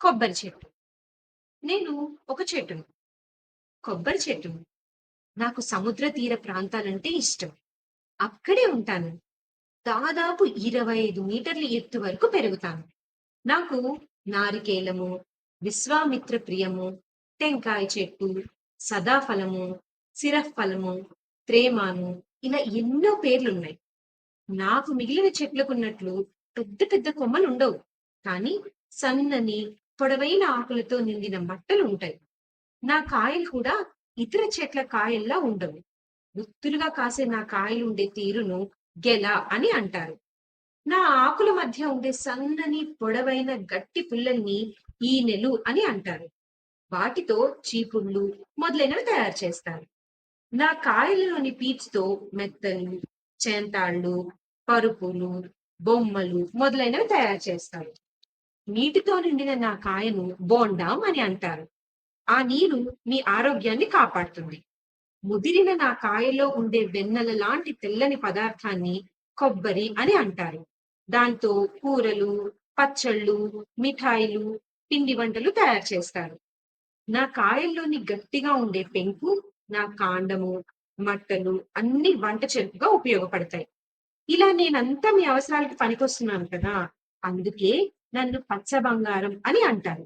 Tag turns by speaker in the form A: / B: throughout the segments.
A: కొబ్బరి చెట్టు. నేను ఒక చెట్టును. కొబ్బరి చెట్టును. నాకు సముద్ర తీర ప్రాంతాలంటే ఇష్టం. అక్కడే ఉంటాను. దాదాపు ఇరవై ఐదు మీటర్ల ఎత్తు వరకు పెరుగుతాను. నాకు నారికేలము విశ్వామిత్ర ప్రియము టెంకాయ చెట్టు సదాఫలము సిరఫలము త్రేమాను ఇలా ఎన్నో పేర్లున్నాయి. నాకు మిగిలిన చెట్లకున్నట్లు పెద్ద పెద్ద కొమ్మలు ఉండవు కానీ సన్నని పొడవైన ఆకులతో నిండిన మట్టలు ఉంటాయి. నా కాయలు కూడా ఇతర చెట్ల కాయల్లా ఉండవు. గుత్తులుగా కాసే నా కాయలు ఉండే తీరును గెల అని అంటారు. నా ఆకుల మధ్య ఉండే సన్నని పొడవైన గట్టి పుల్లల్ని ఈనెలు అని అంటారు. వాటితో చీపుళ్ళు మొదలైనవి తయారు చేస్తారు. నా కాయలలోని పీచుతో మెత్తలు చేంతాళ్ళు పరుపులు బొమ్మలు మొదలైనవి తయారు చేస్తారు. నీటితో నిండిన నా కాయను బోండాం అని అంటారు. ఆ నీరు మీ ఆరోగ్యాన్ని కాపాడుతుంది. ముదిరిన నా కాయలో ఉండే వెన్నెల లాంటి తెల్లని పదార్థాన్ని కొబ్బరి అని అంటారు. దాంతో కూరలు పచ్చళ్ళు మిఠాయిలు పిండి వంటలు తయారు చేస్తారు. నా కాయల్లోని గట్టిగా ఉండే పెంకు నా కాండము మట్టలు అన్ని వంట చెరుపుగా ఉపయోగపడతాయి. ఇలా నేనంతా మీ అవసరాలకు పనికొస్తున్నాను కదా అందుకే నన్ను పచ్చ బంగారం అని అంటారు.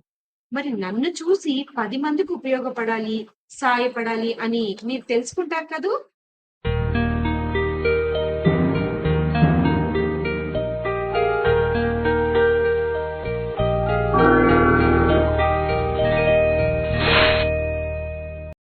A: మరి నన్ను చూసి పది మందికి ఉపయోగపడాలి సాయపడాలి అని మీరు తెలుసుకుంటారు కదూ?